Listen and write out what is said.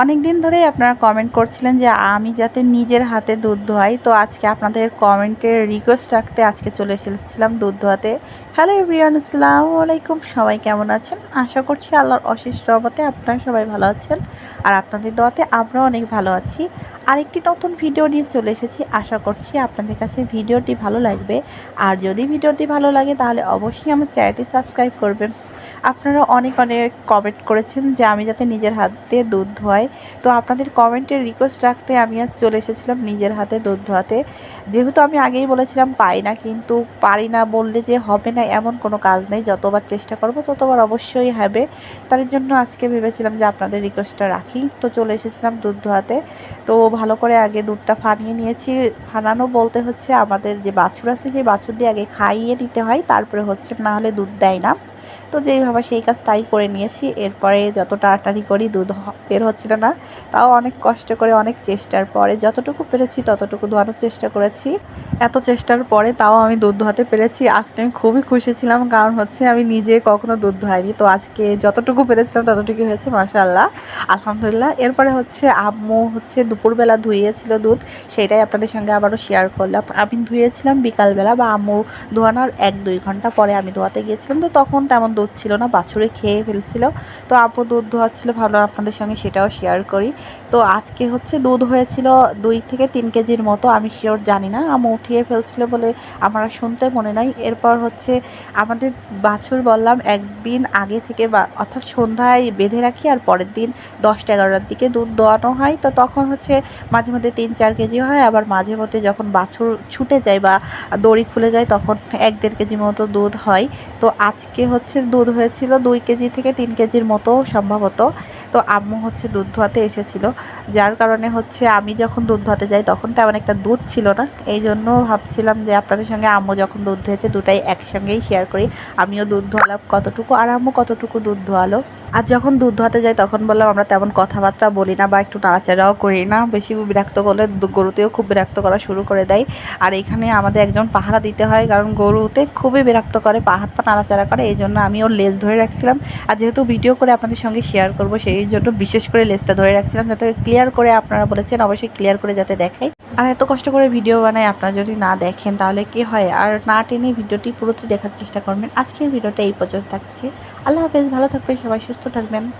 অনেক দিন ধরেই আপনারা কমেন্ট করছিলেন যে আমি যাতে নিজের হাতে দুধ ধোয়াই। তো আজকে আপনাদের কমেন্টের রিকোয়েস্ট রাখতে আজকে চলে এসেছিলাম দুধ ধোয়াতে। হ্যালো এভরিওয়ান আসসালামু আলাইকুম। সবাই কেমন আছেন? আশা করছি আল্লাহর অশেষ রহমতে আপনারা সবাই ভালো আছেন। আর আপনাদের দোয়াতে আমরাও অনেক ভালো আছি। আরেকটি নতুন ভিডিও নিয়ে চলে এসেছি। আশা করছি আপনাদের কাছে ভিডিওটি ভালো লাগবে। আর যদি ভিডিওটি ভালো লাগে তাহলে অবশ্যই আমার চ্যানেলটি সাবস্ক্রাইব করবেন। আপনারা অনেক অনেক কমেন্ট করেছেন যে আমি যাতে নিজের হাতে দুধ ধোয়াই। তো আপনাদের কমেন্টের রিকোয়েস্ট রাখতে আমি আজ চলে এসেছিলাম নিজের হাতে দুধ ধোয়াতে। যেহেতু আমি আগেই বলেছিলাম পাই না, কিন্তু পারি না বললে যে হবে না এমন কোনো কাজ নেই। যতবার চেষ্টা করব ততবার অবশ্যই হবে। তার জন্য আজকে ভেবেছিলাম যে আপনাদের রিকোয়েস্টটা রাখি। তো চলে এসেছিলাম দুধ ধোয়াতে। তো ভালো করে আগে দুধটা ফানিয়ে নিয়েছি। ফানানো বলতে হচ্ছে আমাদের যে বাছুর আছে, সেই বাছুর দিয়ে আগে খাইয়ে দিতে হয়। তারপরে হচ্ছে না হলে দুধ দেয় না। তো যেই ভাবা সেই কাজ তাই করে নিয়েছি। এরপরে যত তাড়াতাড়ি করি দুধ বের হচ্ছিল না। তাও অনেক কষ্ট করে, অনেক চেষ্টার পরে যতটুকু পেরেছি ততটুকু ধোয়ানোর চেষ্টা করেছি। এত চেষ্টার পরে তাও আমি দুধ ধোয়াতে পেরেছি। আজকে আমি খুবই খুশি ছিলাম, কারণ হচ্ছে আমি নিজে কখনো দুধ ধোয়াইনি। তো আজকে যতটুকু পেরেছিলাম ততটুকু হয়েছে মাশাল্লাহ আলহামদুলিল্লাহ। এরপরে হচ্ছে আম্মু হচ্ছে দুপুরবেলা ধুইয়েছিল দুধ। সেটাই আপনাদের সঙ্গে আবারও শেয়ার করলাম। আমি ধুয়েছিলাম বিকালবেলা বা আম্মু ধোয়ানোর এক দুই ঘণ্টা পরে আমি ধোয়াতে গিয়েছিলাম। তো তখন তেমন দুধ ছিল না, বাছুরে খেয়ে ফেলছিল। তো আপু দুধ ধোয়াচ্ছিল, ভালো আপনাদের সঙ্গে সেটাও শেয়ার করি। তো আজকে হচ্ছে দুধ হয়েছিল দুই থেকে তিন কেজির মতো, আমি শিওর জানি না। আমু উঠিয়ে ফেলছিল বলে আমার শুনতে মনে নাই। এরপর হচ্ছে আমাদের বাছুর বললাম, একদিন আগে থেকে বা, অর্থাৎ সন্ধ্যায় বেঁধে রাখি আর পরের দিন দশটা এগারোটার দিকে দুধ দোয়ানো হয়। তো তখন হচ্ছে মাঝে মধ্যে তিন চার কেজি হয়, আবার মাঝে মধ্যে যখন বাছুর ছুটে যায় বা দড়ি খুলে যায়, তখন এক দেড় কেজি মতো দুধ হয়। তো আজকে হচ্ছে দুধ হয়েছিল দুই কেজি থেকে তিন কেজির মতো সম্ভবত। তো আম্মু হচ্ছে দুধ ধোয়াতে এসেছিল। যার কারণে হচ্ছে আমি যখন দুধ ধোয়াতে যাই তখন তেমন একটা দুধ ছিল না। এই জন্য ভাবছিলাম যে আপনাদের সঙ্গে আম্মু যখন দুধ ধুয়েছে দুটাই একসঙ্গেই শেয়ার করি। আমিও দুধ ধোয়ালাম কতটুকু, আর আম্মু কতটুকু দুধ ধোয়ালো? আর যখন দুধ ধোয়াতে যাই, তখন বললাম, আমরা তেমন কথাবার্তা বলি না বা একটু নাড়াচাড়াও করি না। বেশি বিরক্ত করলে গরুতেও খুব বিরক্ত করা শুরু করে দেয়। আর এখানে আমাদের একজন পাহারা দিতে হয়, কারণ গরুতে খুবই বিরক্ত করে, পাহাড় পা নাড়াচাড়া করে, এই জন্য আমি ওর লেজ ধরে রাখছিলাম। আর যেহেতু ভিডিও করে আপনাদের সঙ্গে শেয়ার করব, সেই জন্য বিশেষ করে লেজটা ধরে রাখছিলাম, যাতে ক্লিয়ার করে আপনারা বলেছেন, অবশ্যই ক্লিয়ার করে যাতে দেখাই। আর এত কষ্ট করে ভিডিও বানাই আপনারা যদি না দেখেন, তাহলে কি হয়? আর না টেনে ভিডিওটি পুরোটি দেখার চেষ্টা করবেন। আজকের ভিডিওটা এই পর্যন্ত থাকছে। আল্লাহ হাফেজ, ভালো থাকবেন, সবাই সুস্থ থাকবেন।